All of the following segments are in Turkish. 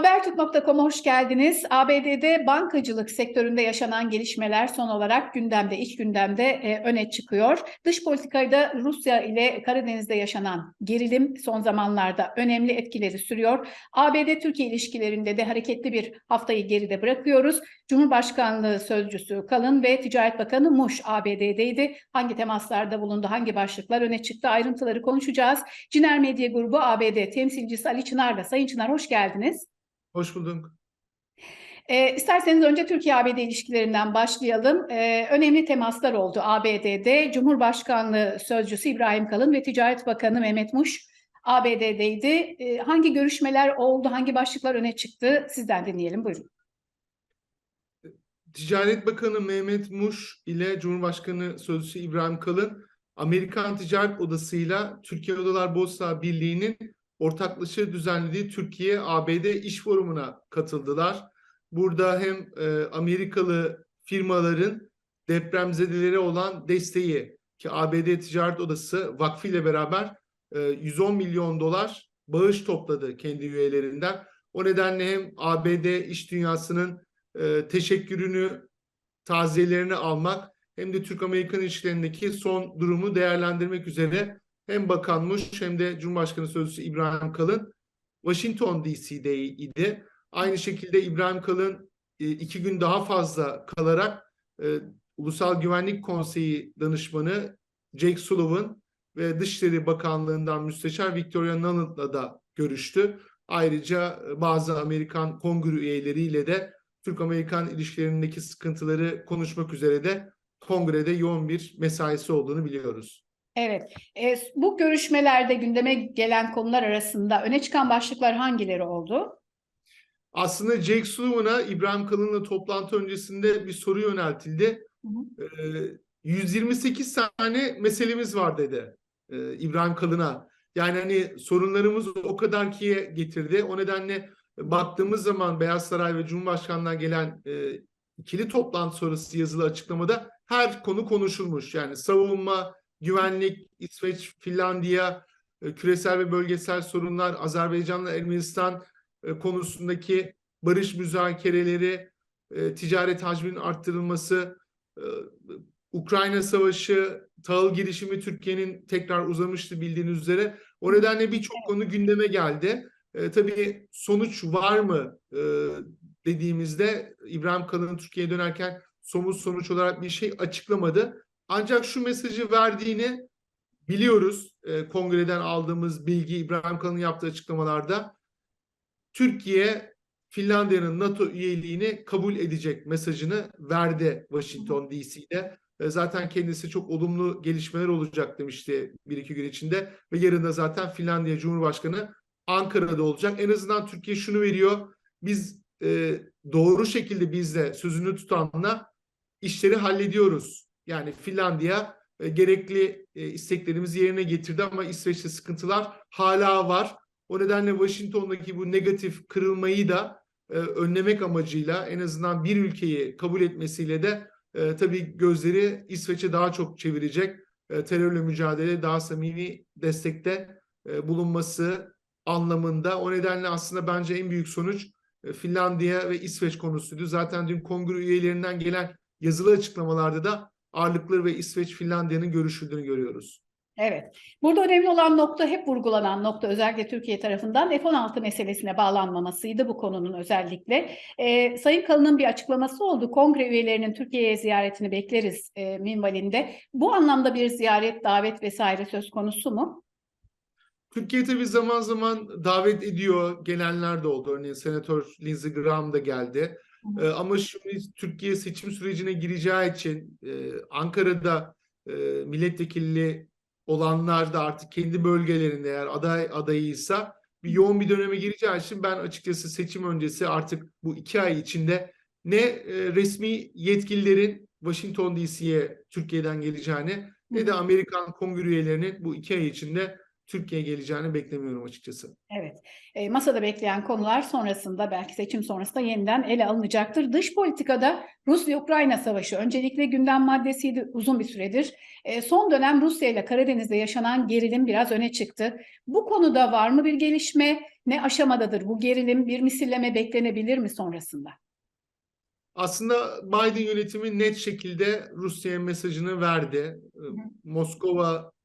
Habertürk.com'a hoş geldiniz. ABD'de bankacılık sektöründe yaşanan gelişmeler son olarak gündemde, iç gündemde e, öne çıkıyor. Dış politikada Rusya ile Karadeniz'de yaşanan gerilim son zamanlarda önemli etkileri sürüyor. ABD-Türkiye ilişkilerinde de hareketli bir haftayı geride bırakıyoruz. Cumhurbaşkanlığı Sözcüsü Kalın ve Ticaret Bakanı Muş ABD'deydi. Hangi temaslarda bulundu, hangi başlıklar öne çıktı ayrıntıları konuşacağız. Ciner Medya Grubu ABD temsilcisi Ali Çınar'la. Sayın Çınar hoş geldiniz. Hoş bulduk. E, isterseniz önce Türkiye-ABD ilişkilerinden başlayalım. E, önemli temaslar oldu ABD'de. Cumhurbaşkanlığı Sözcüsü İbrahim Kalın ve Ticaret Bakanı Mehmet Muş ABD'deydi. E, hangi görüşmeler oldu, hangi başlıklar öne çıktı? Sizden dinleyelim, buyurun. Ticaret Bakanı Mehmet Muş ile Cumhurbaşkanı Sözcüsü İbrahim Kalın, Amerikan Ticaret Odası'yla Türkiye Odalar Borsa Birliği'nin ortaklaşa düzenlediği Türkiye-ABD İş Forumu'na katıldılar. Burada hem e, Amerikalı firmaların depremzedelere olan desteği ki ABD Ticaret Odası Vakfı ile beraber e, 110 milyon dolar bağış topladı kendi üyelerinden. O nedenle hem ABD iş dünyasının e, teşekkürünü, taziyelerini almak hem de Türk-Amerikan ilişkilerindeki son durumu değerlendirmek üzere hem Bakan Muş hem de Cumhurbaşkanı Sözcüsü İbrahim Kalın Washington DC'deydi. Aynı şekilde İbrahim Kalın e, iki gün daha fazla kalarak e, Ulusal Güvenlik Konseyi danışmanı Jake Sullivan ve Dışişleri Bakanlığı'ndan müsteşar Victoria Nuland'la da görüştü. Ayrıca e, bazı Amerikan kongre üyeleriyle de Türk-Amerikan ilişkilerindeki sıkıntıları konuşmak üzere de kongrede yoğun bir mesaisi olduğunu biliyoruz. Evet, e, bu görüşmelerde gündeme gelen konular arasında öne çıkan başlıklar hangileri oldu? Aslında Jake Sullivan'a İbrahim Kalın'la toplantı öncesinde bir soru yöneltildi. Hı hı. Ee, 128 tane meselemiz var dedi e, İbrahim Kalın'a. Yani hani sorunlarımız o kadar ki getirdi. O nedenle baktığımız zaman Beyaz Saray ve Cumhurbaşkanı'ndan gelen e, ikili toplantı sonrası yazılı açıklamada her konu konuşulmuş. Yani savunma, güvenlik, İsveç, Finlandiya, e, küresel ve bölgesel sorunlar, Azerbaycan'la Ermenistan e, konusundaki barış müzakereleri, e, ticaret hacminin arttırılması, Ukrayna Savaşı, tahıl girişimi Türkiye'nin tekrar uzamıştı bildiğiniz üzere. O nedenle birçok konu gündeme geldi. E, tabii sonuç var mı e, dediğimizde İbrahim Kalın Türkiye'ye dönerken somut sonuç olarak bir şey açıklamadı. Ancak şu mesajı verdiğini biliyoruz. E, kongreden aldığımız bilgi İbrahim Kalın'ın yaptığı açıklamalarda. Türkiye Finlandiya'nın NATO üyeliğini kabul edecek mesajını verdi Washington DC'de. E, zaten kendisi çok olumlu gelişmeler olacak demişti bir iki gün içinde. Ve yarın da zaten Finlandiya Cumhurbaşkanı Ankara'da olacak. En azından Türkiye şunu veriyor. Biz e, doğru şekilde bizle sözünü tutanla işleri hallediyoruz. Yani Finlandiya e, gerekli e, isteklerimizi yerine getirdi ama İsveç'te sıkıntılar hala var. O nedenle Washington'daki bu negatif kırılmayı da e, önlemek amacıyla en azından bir ülkeyi kabul etmesiyle de e, tabii gözleri İsveç'e daha çok çevirecek. E, terörle mücadele daha samimi destekte e, bulunması anlamında. O nedenle aslında bence en büyük sonuç e, Finlandiya ve İsveç konusuydu. Zaten dün kongre üyelerinden gelen yazılı açıklamalarda da ağırlıkları ve İsveç Finlandiya'nın görüşüldüğünü görüyoruz. Evet. Burada önemli olan nokta hep vurgulanan nokta özellikle Türkiye tarafından F-16 meselesine bağlanmamasıydı bu konunun özellikle. Ee, Sayın Kalın'ın bir açıklaması oldu. Kongre üyelerinin Türkiye'ye ziyaretini bekleriz e, minvalinde. Bu anlamda bir ziyaret, davet vesaire söz konusu mu? Türkiye tabii zaman zaman davet ediyor. Gelenler de oldu. Örneğin Senatör Lindsey Graham da geldi. Ee, ama şimdi Türkiye seçim sürecine gireceği için e, Ankara'da e, milletvekilli olanlar da artık kendi bölgelerinde eğer aday adayıysa bir yoğun bir döneme gireceği için ben açıkçası seçim öncesi artık bu iki ay içinde ne e, resmi yetkililerin Washington DC'ye Türkiye'den geleceğini ne de Amerikan kongre üyelerinin bu iki ay içinde Türkiye'ye geleceğini beklemiyorum açıkçası. Evet, e, masada bekleyen konular sonrasında belki seçim sonrasında yeniden ele alınacaktır. Dış politikada Rusya-Ukrayna savaşı öncelikle gündem maddesiydi uzun bir süredir. E, son dönem Rusya ile Karadeniz'de yaşanan gerilim biraz öne çıktı. Bu konuda var mı bir gelişme? Ne aşamadadır bu gerilim? Bir misilleme beklenebilir mi sonrasında? Aslında Biden yönetimi net şekilde Rusya'ya mesajını verdi.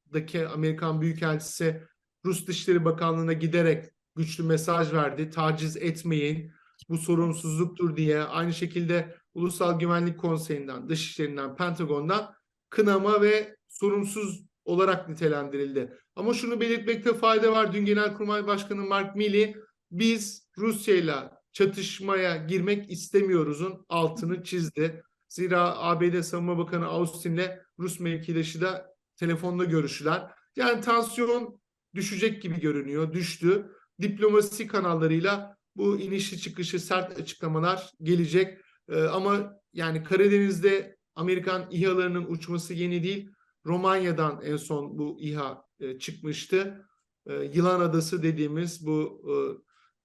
Moskova'daki Amerikan Büyükelçisi Rus Dışişleri Bakanlığı'na giderek güçlü mesaj verdi. Taciz etmeyin, bu sorumsuzluktur diye. Aynı şekilde Ulusal Güvenlik Konseyi'nden, Dışişleri'nden, Pentagon'dan kınama ve sorumsuz olarak nitelendirildi. Ama şunu belirtmekte fayda var. Dün Genelkurmay Başkanı Mark Milley biz Rusya'yla çatışmaya girmek istemiyoruzun altını çizdi. Zira ABD Savunma Bakanı Austin'le Rus mevkidaşı da telefonda görüştüler. Yani tansiyon düşecek gibi görünüyor, düştü. Diplomasi kanallarıyla bu inişli çıkışı sert açıklamalar gelecek. Ee, ama yani Karadeniz'de Amerikan İHA'larının uçması yeni değil. Romanya'dan en son bu İHA e, çıkmıştı. E, Yılan Adası dediğimiz bu e,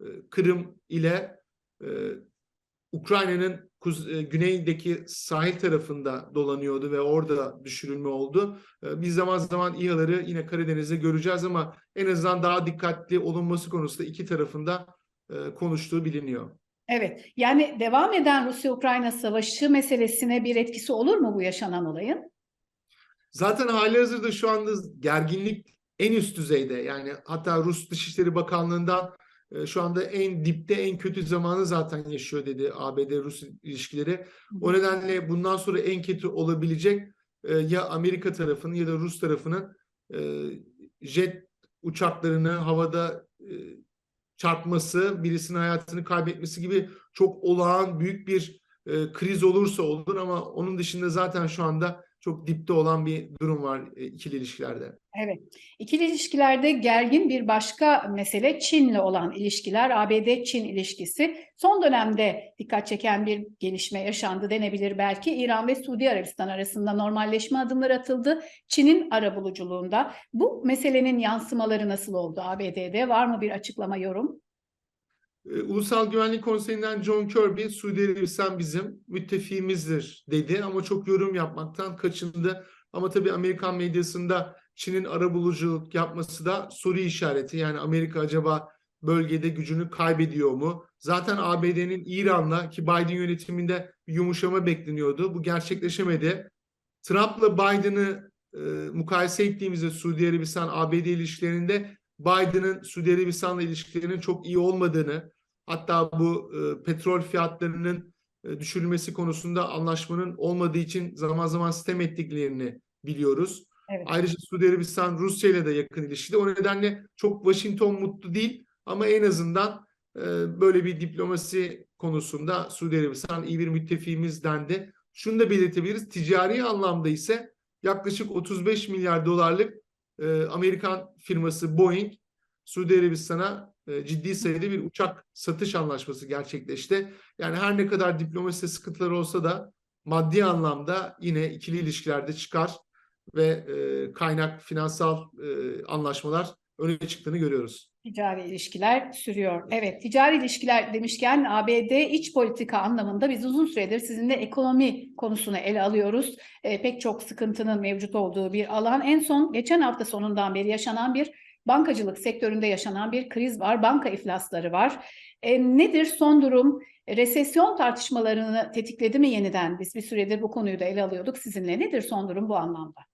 e, Kırım ile e, Ukrayna'nın kuz- e, güneydeki sahil tarafında dolanıyordu ve orada düşürülme oldu. E, Biz zaman zaman İHA'ları yine Karadeniz'de göreceğiz ama en azından daha dikkatli olunması konusunda iki tarafında e, konuştuğu biliniyor. Evet, yani devam eden Rusya-Ukrayna savaşı meselesine bir etkisi olur mu bu yaşanan olayın? Zaten halihazırda şu anda gerginlik en üst düzeyde. Yani hatta Rus Dışişleri Bakanlığı'ndan şu anda en dipte en kötü zamanı zaten yaşıyor dedi ABD-Rus ilişkileri. O nedenle bundan sonra en kötü olabilecek e, ya Amerika tarafının ya da Rus tarafının e, jet uçaklarını havada e, çarpması, birisinin hayatını kaybetmesi gibi çok olağan büyük bir kriz olursa olur ama onun dışında zaten şu anda çok dipte olan bir durum var e, ikili ilişkilerde. Evet. İkili ilişkilerde gergin bir başka mesele Çin'le olan ilişkiler, ABD-Çin ilişkisi. Son dönemde dikkat çeken bir gelişme yaşandı denebilir belki. İran ve Suudi Arabistan arasında normalleşme adımları atıldı. Çin'in arabuluculuğunda. Bu meselenin yansımaları nasıl oldu ABD'de? Var mı bir açıklama, yorum? E, Ulusal Güvenlik Konseyi'nden John Kirby, Suudi Arabistan bizim müttefiğimizdir dedi ama çok yorum yapmaktan kaçındı. Ama tabii Amerikan medyasında Çin'in arabuluculuk yapması da soru işareti. Yani Amerika acaba bölgede gücünü kaybediyor mu? Zaten ABD'nin İran'la ki Biden yönetiminde bir yumuşama bekleniyordu. Bu gerçekleşemedi. Trump'la Biden'ı e, mukayese ettiğimizde Suudi Arabistan ABD ilişkilerinde Biden'ın Suudi Arabistan'la ilişkilerinin çok iyi olmadığını, hatta bu e, petrol fiyatlarının e, düşürülmesi konusunda anlaşmanın olmadığı için zaman zaman sitem ettiklerini biliyoruz. Evet. Ayrıca Suudi Arabistan Rusya ile de yakın ilişkide. O nedenle çok Washington mutlu değil ama en azından e, böyle bir diplomasi konusunda Suudi Arabistan iyi bir müttefiğimiz dendi. Şunu da belirtebiliriz. Ticari anlamda ise yaklaşık 35 milyar dolarlık e, Amerikan firması Boeing Suudi Arabistan'a e, ciddi sayıda bir uçak satış anlaşması gerçekleşti. Yani her ne kadar diplomaside sıkıntılar olsa da maddi anlamda yine ikili ilişkilerde çıkar ve e, kaynak finansal e, anlaşmalar öne çıktığını görüyoruz. Ticari ilişkiler sürüyor. Evet, ticari ilişkiler demişken ABD iç politika anlamında biz uzun süredir sizinle ekonomi konusunu ele alıyoruz. E, pek çok sıkıntının mevcut olduğu bir alan. En son geçen hafta sonundan beri yaşanan bir bankacılık sektöründe yaşanan bir kriz var. Banka iflasları var. E, nedir son durum? Resesyon tartışmalarını tetikledi mi yeniden? Biz bir süredir bu konuyu da ele alıyorduk sizinle. Nedir son durum bu anlamda?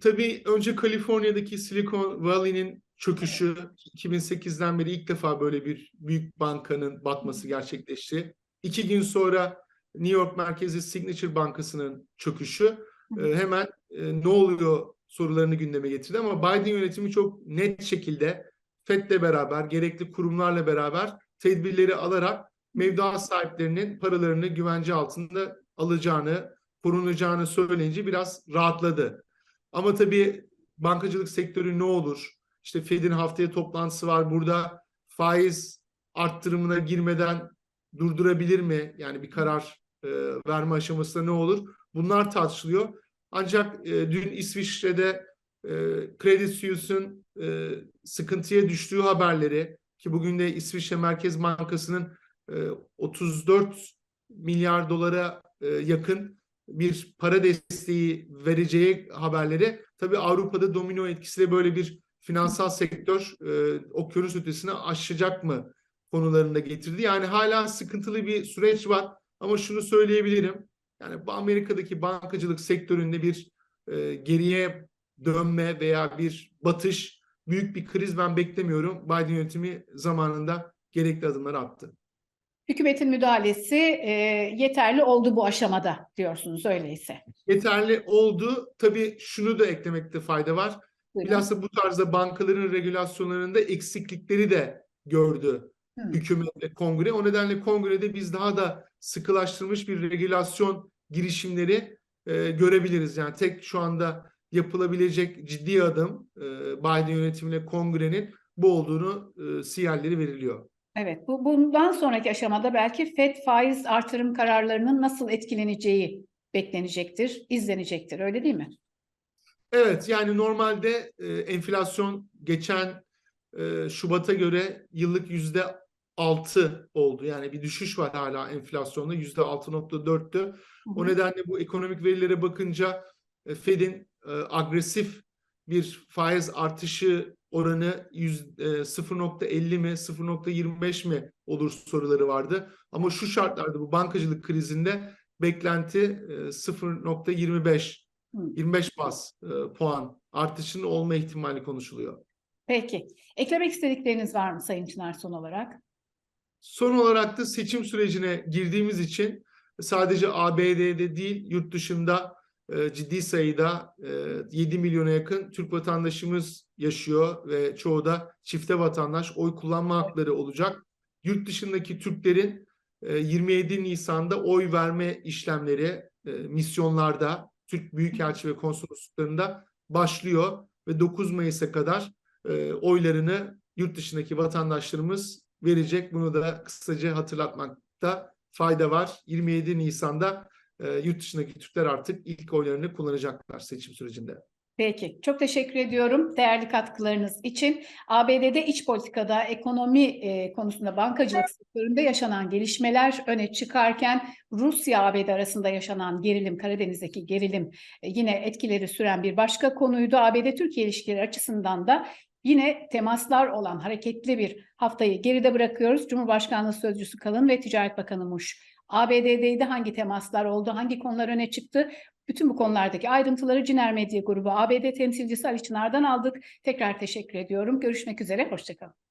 Tabii önce Kaliforniya'daki Silicon Valley'nin çöküşü 2008'den beri ilk defa böyle bir büyük bankanın batması gerçekleşti. İki gün sonra New York merkezi Signature Bankası'nın çöküşü e, hemen e, ne oluyor sorularını gündeme getirdi ama Biden yönetimi çok net şekilde FED'le beraber gerekli kurumlarla beraber tedbirleri alarak mevduat sahiplerinin paralarını güvence altında alacağını, korunacağını söyleyince biraz rahatladı. Ama tabii bankacılık sektörü ne olur? İşte Fed'in haftaya toplantısı var. Burada faiz arttırımına girmeden durdurabilir mi? Yani bir karar e, verme aşamasında ne olur? Bunlar tartışılıyor. Ancak e, dün İsviçre'de e, Credit Suisse'un e, sıkıntıya düştüğü haberleri ki bugün de İsviçre Merkez Bankası'nın e, 34 milyar dolara e, yakın bir para desteği vereceği haberleri tabii Avrupa'da domino etkisiyle böyle bir finansal sektör e, okyanus ötesine aşacak mı konularında getirdi. Yani hala sıkıntılı bir süreç var ama şunu söyleyebilirim. Yani Amerika'daki bankacılık sektöründe bir e, geriye dönme veya bir batış, büyük bir kriz ben beklemiyorum. Biden yönetimi zamanında gerekli adımları attı. Hükümetin müdahalesi e, yeterli oldu bu aşamada diyorsunuz öyleyse. Yeterli oldu. Tabii şunu da eklemekte fayda var. Buyurun. Bilhassa bu tarzda bankaların regülasyonlarında eksiklikleri de gördü Hı. hükümet kongre. O nedenle kongrede biz daha da sıkılaştırılmış bir regülasyon girişimleri e, görebiliriz. Yani tek şu anda yapılabilecek ciddi adım e, Biden yönetimiyle kongrenin bu olduğunu e, sinyalleri veriliyor. Evet, bu bundan sonraki aşamada belki FED faiz artırım kararlarının nasıl etkileneceği beklenecektir, izlenecektir. Öyle değil mi? Evet yani normalde e, enflasyon geçen e, Şubat'a göre yıllık yüzde altı oldu. Yani bir düşüş var hala enflasyonda yüzde 6.4'tü. Hı O hı. nedenle bu ekonomik verilere bakınca e, Fed'in e, agresif bir faiz artışı oranı yüz- e, 0.50 mi 0.25 mi olur soruları vardı. Ama şu şartlarda bu bankacılık krizinde beklenti e, 0.25 Hı. 25 bas e, puan artışının olma ihtimali konuşuluyor. Peki. Eklemek istedikleriniz var mı Sayın Çınar son olarak? Son olarak da seçim sürecine girdiğimiz için sadece ABD'de değil yurt dışında e, ciddi sayıda e, 7 milyona yakın Türk vatandaşımız yaşıyor ve çoğu da çifte vatandaş oy kullanma hakları olacak. Yurt dışındaki Türklerin e, 27 Nisan'da oy verme işlemleri e, misyonlarda Türk Büyükelçi ve Konsolosluklarında başlıyor ve 9 Mayıs'a kadar e, oylarını yurt dışındaki vatandaşlarımız verecek. Bunu da kısaca hatırlatmakta fayda var. 27 Nisan'da e, yurt dışındaki Türkler artık ilk oylarını kullanacaklar seçim sürecinde. Peki. Çok teşekkür ediyorum değerli katkılarınız için. ABD'de iç politikada, ekonomi e, konusunda bankacılık sektöründe yaşanan gelişmeler öne çıkarken Rusya-ABD arasında yaşanan gerilim, Karadeniz'deki gerilim e, yine etkileri süren bir başka konuydu. ABD-Türkiye ilişkileri açısından da Yine temaslar olan hareketli bir haftayı geride bırakıyoruz. Cumhurbaşkanlığı Sözcüsü Kalın ve Ticaret Bakanı Muş. ABD'deydi hangi temaslar oldu, hangi konular öne çıktı? Bütün bu konulardaki ayrıntıları Ciner Medya Grubu ABD temsilcisi Ali Çınar'dan aldık. Tekrar teşekkür ediyorum. Görüşmek üzere, hoşçakalın.